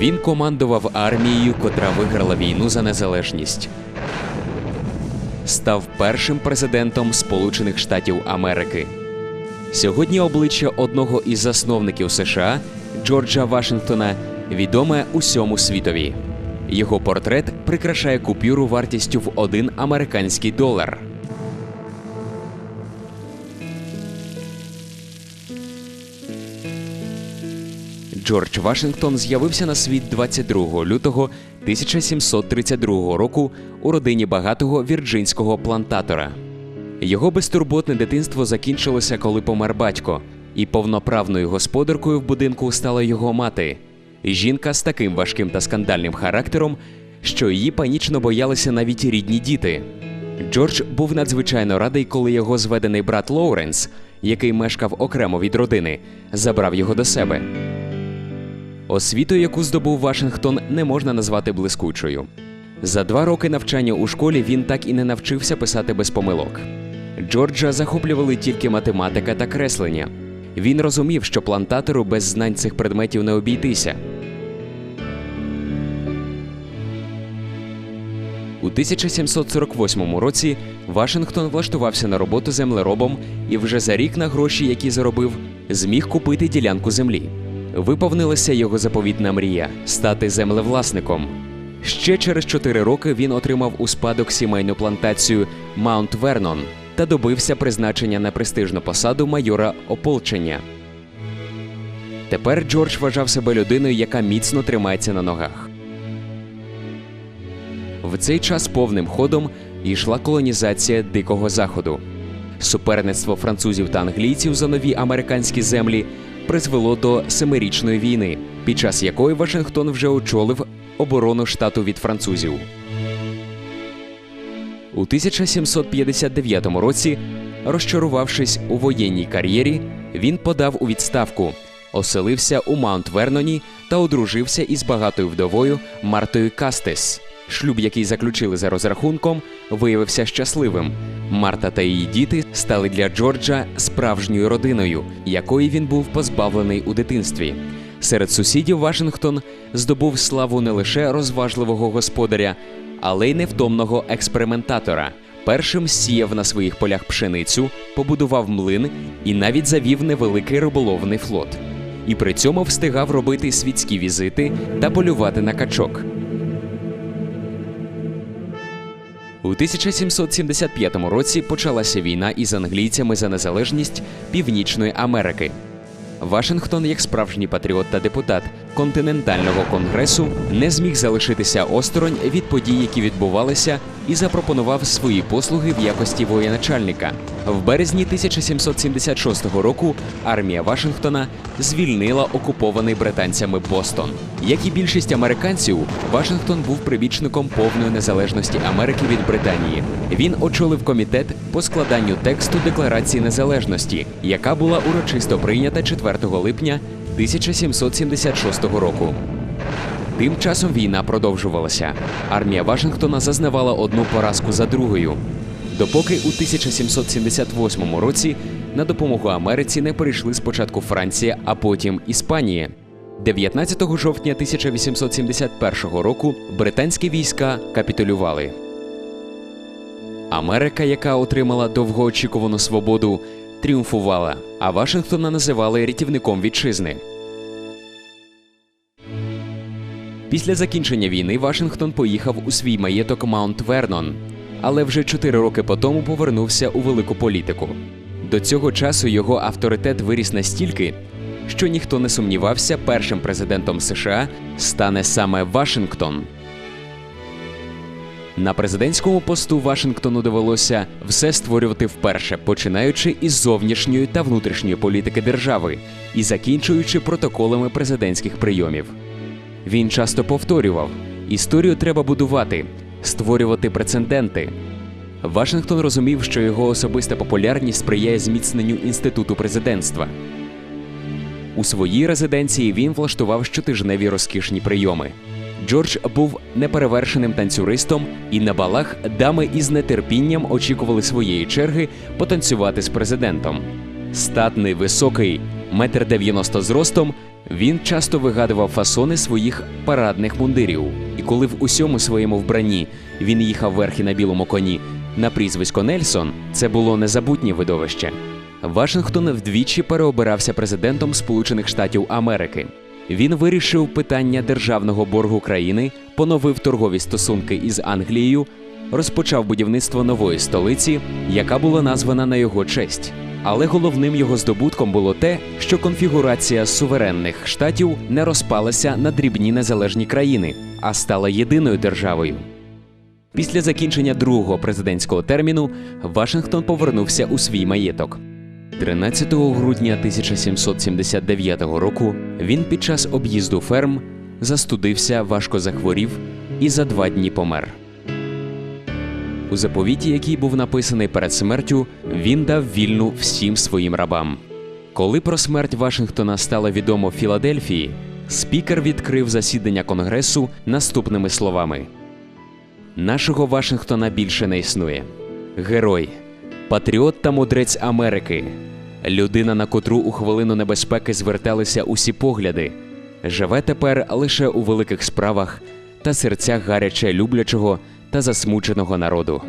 Він командував армією, котра виграла війну за незалежність. Став першим президентом Сполучених Штатів Америки. Сьогодні обличчя одного із засновників США Джорджа Вашингтона відоме усьому світові. Його портрет прикрашає купюру вартістю в один американський долар. Джордж Вашингтон з'явився на світ 22 лютого 1732 року у родині багатого вірджинського плантатора. Його безтурботне дитинство закінчилося, коли помер батько, і повноправною господаркою в будинку стала його мати. Жінка з таким важким та скандальним характером, що її панічно боялися навіть рідні діти. Джордж був надзвичайно радий, коли його зведений брат Лоуренс, який мешкав окремо від родини, забрав його до себе. Освіту, яку здобув Вашингтон, не можна назвати блискучою. За два роки навчання у школі він так і не навчився писати без помилок. Джорджа захоплювали тільки математика та креслення. Він розумів, що плантатору без знань цих предметів не обійтися. У 1748 році Вашингтон влаштувався на роботу землеробом і вже за рік на гроші, які заробив, зміг купити ділянку землі. Виповнилася його заповітна мрія стати землевласником. Ще через чотири роки він отримав у спадок сімейну плантацію Маунт Вернон та добився призначення на престижну посаду майора ополчення. Тепер Джордж вважав себе людиною, яка міцно тримається на ногах. В цей час повним ходом йшла колонізація Дикого Заходу. Суперництво французів та англійців за нові американські землі призвело до семирічної війни, під час якої Вашингтон вже очолив оборону штату від французів. У 1759 році, розчарувавшись у воєнній кар'єрі, він подав у відставку, оселився у Маунт-Верноні та одружився із багатою вдовою Мартою Кастес. Шлюб, який заключили за розрахунком, виявився щасливим. Марта та її діти стали для Джорджа справжньою родиною, якої він був позбавлений у дитинстві. Серед сусідів Вашингтон здобув славу не лише розважливого господаря, але й невтомного експериментатора. Першим сіяв на своїх полях пшеницю, побудував млин і навіть завів невеликий риболовний флот. І при цьому встигав робити світські візити та полювати на качок. У 1775 році почалася війна із англійцями за незалежність Північної Америки. Вашингтон, як справжній патріот та депутат континентального конгресу, не зміг залишитися осторонь від подій, які відбувалися, і запропонував свої послуги в якості воєначальника. В березні 1776 року армія Вашингтона звільнила окупований британцями Бостон. Як і більшість американців, Вашингтон був прибічником повної незалежності Америки від Британії. Він очолив комітет по складанню тексту Декларації незалежності, яка була урочисто прийнята 4 липня 1776 року. Тим часом війна продовжувалася. Армія Вашингтона зазнавала одну поразку за другою. Допоки у 1778 році на допомогу Америці не перейшли спочатку Франція, а потім Іспанія. 19 жовтня 1871 року британські війська капітулювали. Америка, яка отримала довгоочікувану свободу, тріумфувала, а Вашингтона називали рятівником вітчизни. Після закінчення війни Вашингтон поїхав у свій маєток Маунт Вернон, але вже чотири роки по тому повернувся у велику політику. До цього часу його авторитет виріс настільки, що ніхто не сумнівався, першим президентом США стане саме Вашингтон. На президентському посту Вашингтону довелося все створювати вперше, починаючи із зовнішньої та внутрішньої політики держави і закінчуючи протоколами президентських прийомів. Він часто повторював: історію треба будувати, створювати прецеденти. Вашингтон розумів, що його особиста популярність сприяє зміцненню інституту президентства. У своїй резиденції він влаштував щотижневі розкішні прийоми. Джордж був неперевершеним танцюристом, і на балах дами із нетерпінням очікували своєї черги потанцювати з президентом. Статний, високий, метр дев'яносто зростом, Він часто вигадував фасони своїх парадних мундирів, і коли в усьому своєму вбранні він їхав верхи на білому коні на прізвисько Нельсон, це було незабутнє видовище. Вашингтон вдвічі переобирався президентом Сполучених Штатів Америки. Він вирішив питання державного боргу країни, поновив торгові стосунки із Англією, розпочав будівництво нової столиці, яка була названа на його честь. Але головним його здобутком було те, що конфігурація суверенних штатів не розпалася на дрібні незалежні країни, а стала єдиною державою. Після закінчення другого президентського терміну Вашингтон повернувся у свій маєток. 13 грудня 1779 року він під час об'їзду ферм застудився, важко захворів і за два дні помер. У заповіті, який був написаний перед смертю, він дав вільну всім своїм рабам. Коли про смерть Вашингтона стало відомо в Філадельфії, спікер відкрив засідання Конгресу наступними словами: Нашого Вашингтона більше не існує. Герой, патріот та мудрець Америки, людина, на котру у хвилину небезпеки зверталися усі погляди, живе тепер лише у великих справах та серцях гаряче люблячого та засмученого народу.